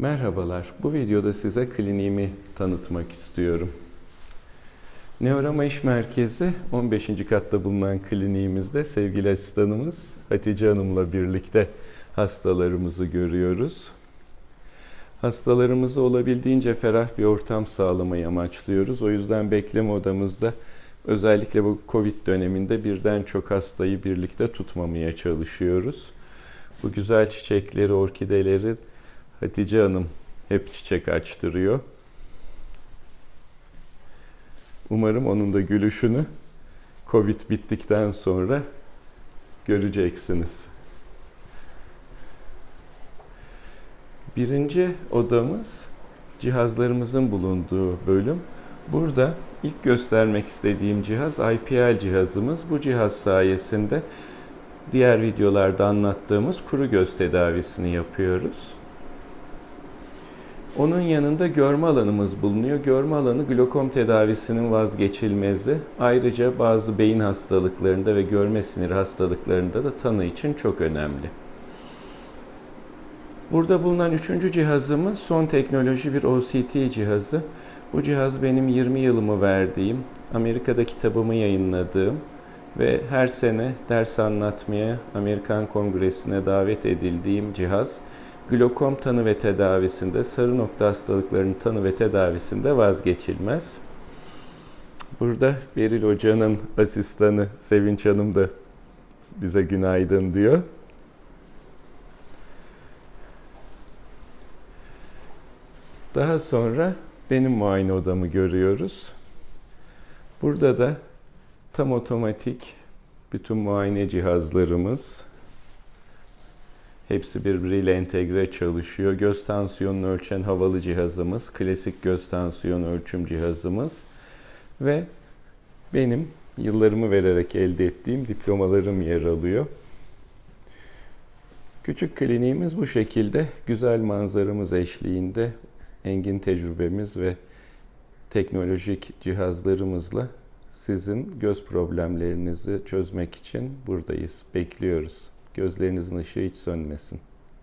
Merhabalar. Bu videoda size kliniğimi tanıtmak istiyorum. Neorama İş Merkezi 15. katta bulunan kliniğimizde sevgili asistanımız Hatice Hanım'la birlikte hastalarımızı görüyoruz. Hastalarımıza olabildiğince ferah bir ortam sağlamayı amaçlıyoruz. O yüzden bekleme odamızda özellikle bu Covid döneminde birden çok hastayı birlikte tutmamaya çalışıyoruz. Bu güzel çiçekleri, orkideleri Hatice Hanım hep çiçek açtırıyor. Umarım onun da gülüşünü Covid bittikten sonra göreceksiniz. Birinci odamız cihazlarımızın bulunduğu bölüm. Burada ilk göstermek istediğim cihaz IPL cihazımız. Bu cihaz sayesinde diğer videolarda anlattığımız kuru göz tedavisini yapıyoruz. Onun yanında görme alanımız bulunuyor. Görme alanı glokom tedavisinin vazgeçilmezi. Ayrıca bazı beyin hastalıklarında ve görme sinir hastalıklarında da tanı için çok önemli. Burada bulunan üçüncü cihazımız son teknoloji bir OCT cihazı. Bu cihaz benim 20 yılımı verdiğim, Amerika'da kitabımı yayınladığım ve her sene ders anlatmaya Amerikan Kongresi'ne davet edildiğim cihaz. Glokom tanı ve tedavisinde, sarı nokta hastalıklarının tanı ve tedavisinde vazgeçilmez. Burada Beril Hoca'nın asistanı Sevinç Hanım da bize günaydın diyor. Daha sonra benim muayene odamı görüyoruz. Burada da tam otomatik bütün muayene cihazlarımız hepsi birbiriyle entegre çalışıyor. Göz tansiyonunu ölçen havalı cihazımız, klasik göz tansiyonu ölçüm cihazımız ve benim yıllarımı vererek elde ettiğim diplomalarım yer alıyor. Küçük kliniğimiz bu şekilde güzel manzaramız eşliğinde engin tecrübemiz ve teknolojik cihazlarımızla sizin göz problemlerinizi çözmek için buradayız. Bekliyoruz. Gözlerinizin ışığı hiç sönmesin.